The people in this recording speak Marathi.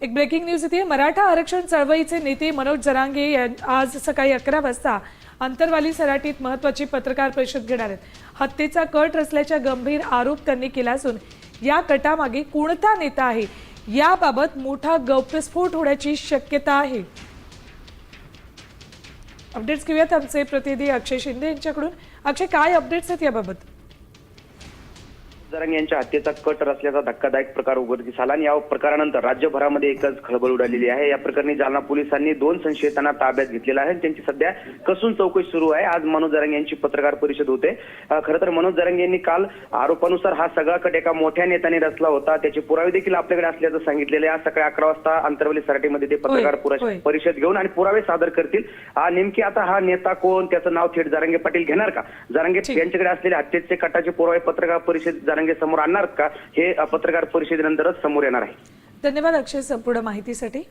एक ब्रेकिंग न्यूज येते. मराठा आरक्षण चळवळीचे नेते मनोज जरांगे यां- आज सकाळी अकरा वाजता अंतरवाली सराटीत महत्वाची पत्रकार परिषद घेणार आहेत. हत्येचा कट रचल्याचा गंभीर आरोप त्यांनी केला असून या कटामागे कोणता नेता आहे? याबाबत मोठा गौप्यस्फोट होण्याची शक्यता आहे. अपडेट्स घेऊयात आमचे प्रतिनिधी अक्षय शिंदे यांच्याकडून. अक्षय काय अपडेट्स आहेत याबाबत? जरांग यांच्या हत्येचा कट रचल्याचा धक्कादायक प्रकार उघडकीस आला आणि या प्रकारानंतर राज्यभरामध्ये एकच खळबळ उडालेली आहे. या प्रकरणी जालना पोलिसांनी दोन संशयितांना ताब्यात घेतलेला आहे त्यांची सध्या कसून चौकशी सुरू आहे. आज मनोज जरांग यांची पत्रकार परिषद होते. खरं तर मनोज जरांग यांनी काल आरोपानुसार हा सगळा कट एका मोठ्या नेत्याने रचला होता. त्याचे पुरावे देखील आपल्याकडे असल्याचं सांगितलेलं आहे. आज सकाळी अकरा वाजता अंतरवली सराटीमध्ये ते पत्रकार. परिषद घेऊन आणि पुरावे सादर करतील. नेमकी आता हा नेता कोण? त्याचं नाव थेट जारंगे पाटील घेणार का? जारंगे. यांच्याकडे असलेले हत्येचे कटाचे पुरावे पत्रकार परिषद जारंगे समोर आणणार का हे पत्रकार परिषदेनंतरच समोर येणार आहे. धन्यवाद अक्षय संपूर्ण माहितीसाठी.